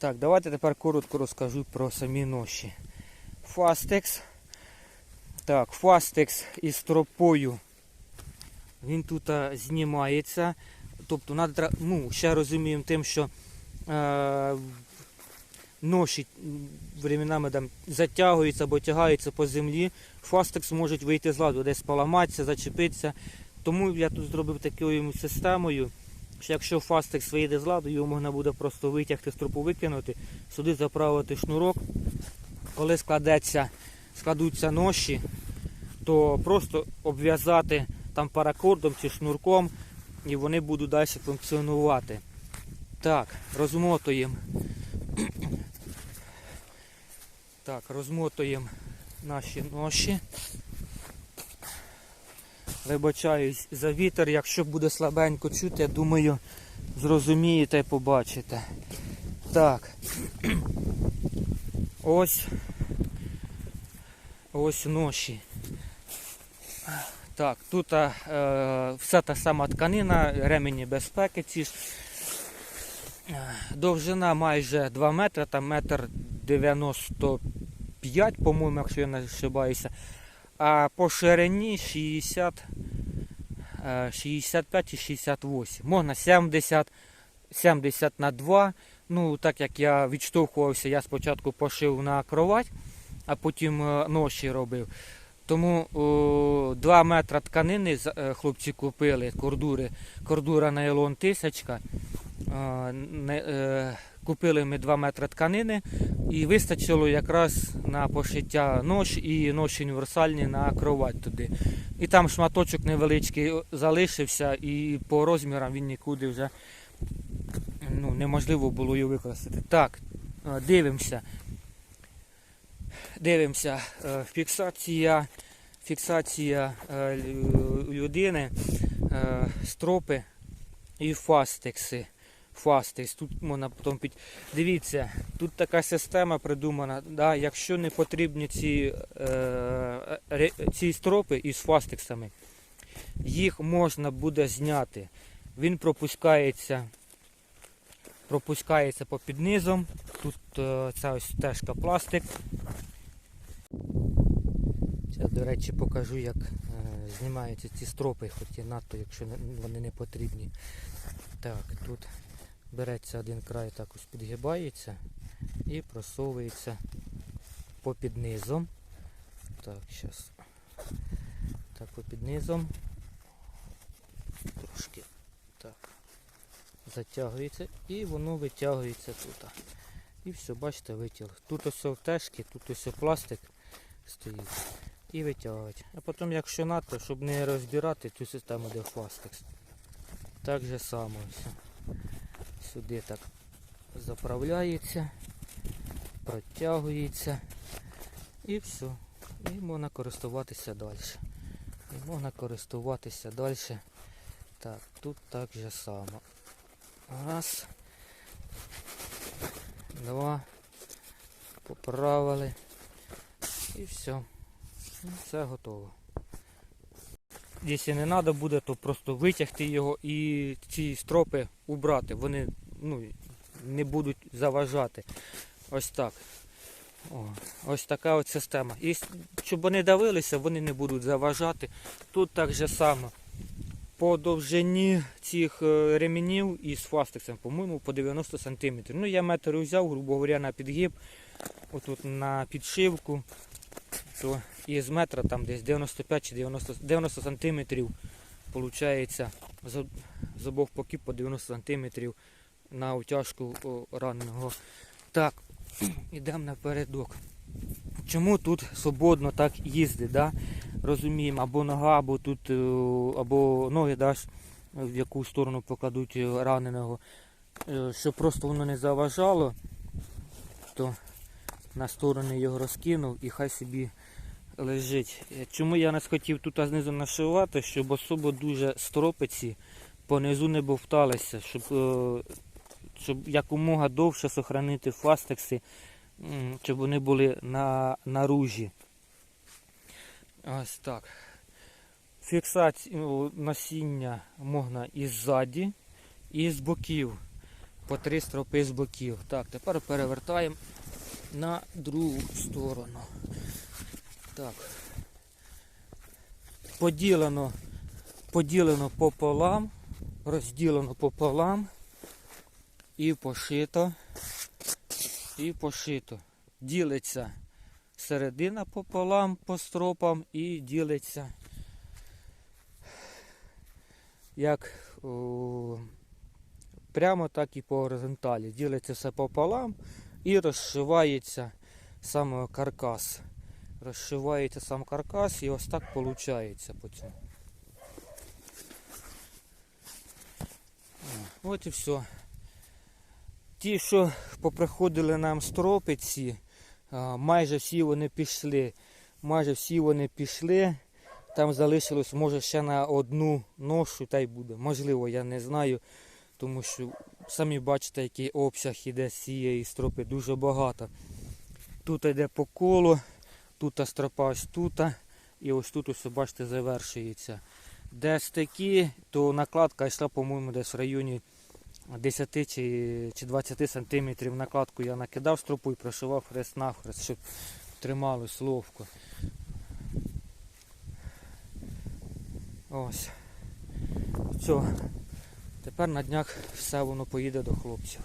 Так, давайте тепер коротко розкажу про самі ноші. Фастекс. Так, Фастекс із тропою. Він тут знімається. Тобто, надо, ну, ще розуміємо тим, що е, ноші временами там, затягуються або тягаються по землі. Фастекс може вийти з ладу, десь поламатися, зачепитися. Тому я тут зробив такою системою, що якщо фастекс вийде з ладу, його можна буде просто витягти, стропу викинути, сюди заправити шнурок. Коли складеться, складуться ноші, то просто обв'язати там паракордом чи шнурком, і вони будуть далі функціонувати. Так, розмотуємо. Так, розмотуємо наші ноші. Вибачаюсь за вітер, якщо буде слабенько чути, я думаю, зрозумієте і побачите. Так. Ось. Ось ноші. Так, тут е, вся та сама тканина, ремені безпеки ці ж. Довжина майже 2 метри, там метр 95, по-моєму, якщо я не ошибаюся. А по ширині 60, е, 65 і 68. Можна 70, 70 на 2. Ну, так як я відштовхувався, я спочатку пошив на кровать, а потім е, ноші робив. Тому о, 2 метри тканини е, хлопці купили, кордури, кордура нейлон тисячка. Купили ми 2 метри тканини і вистачило якраз на пошиття нож і ноші універсальні на кровать туди. І там шматочок невеличкий залишився, і по розмірам він нікуди вже ну, неможливо було його використати. Так, е, дивимося. Дивимося. е, Фіксація, фіксація е, людини, стропи і фастекси. Фастекс. Тут можна потім під... Дивіться, тут така система придумана. Да? Якщо не потрібні ці, е, ці стропи із фастексами, їх можна буде зняти. Він пропускається, пропускається по під низом. Тут е, ця ось стежка пластик. Зараз, до речі, покажу, як е, знімаються ці стропи, хоч і надто, якщо вони не потрібні. Так, тут береться один край, так ось підгибається і просовується попід низом. Так, зараз. Так, попід низом. Трошки так. Затягується і воно витягується тут. І все, бачите, витяг. Тут ось втежки, тут ось пластик стоїть. І витягувати. А потім, якщо надто, щоб не розбирати цю систему, де фастекс. Так же само все. Сюди так заправляється, протягується і все. І можна користуватися далі. І можна користуватися далі. Так, тут так же само. Раз. Два. Поправили. І все. Все готово. Якщо не треба буде, то просто витягти його і ці стропи убрати. Вони ну, не будуть заважати. Ось так. О, ось така от система. І щоб вони давилися, вони не будуть заважати. Тут так же само. По довжині цих е, ремінів із фастексом, по-моєму, по 90 см. Ну, я метр взяв, грубо говоря, на підгиб, отут на підшивку, то із метра там десь 95 чи 90, 90 сантиметрів Получається з, обох боків по 90 см на утяжку раненого. Так, ідемо напередок. Чому тут свободно так їздить? Да? Розуміємо, або нога, або тут, е, або ноги даш, в яку сторону покладуть е, раненого. Е, Щоб просто воно не заважало, то на сторони його розкинув і хай собі лежить. Чому я не схотів тут знизу нашивати, щоб особо дуже стропиці понизу не бовталися, щоб, е, щоб якомога довше сохранити фастекси, щоб вони були на наружі. Ось так. Фіксацію насіння можна і ззаді, і з боків. по три стропи з боків. Так, тепер перевертаємо на другу сторону. Так. Поділено, поділено пополам, розділено пополам і пошито. І пошито. Ділиться середина пополам по стропам і ділиться як о, прямо, так і по горизонталі. Ділиться все пополам і розшивається саме каркас. Розшивається сам каркас і ось так виходить потім. От і все. Ті, що поприходили нам стропи ці, майже всі вони пішли. Майже всі вони пішли. Там залишилось, може, ще на одну ношу та й буде. Можливо, я не знаю, тому що самі бачите, який обсяг іде з цієї стропи, дуже багато. Тут йде по колу, тут стропа ось тут, і ось тут ось, бачите, завершується. Де стики, то накладка йшла, по-моєму, десь в районі 10 чи, чи 20 сантиметрів накладку я накидав стропу і прошивав хрест навхрест, щоб трималось ловко. Ось. Все. Тепер на днях все воно поїде до хлопців.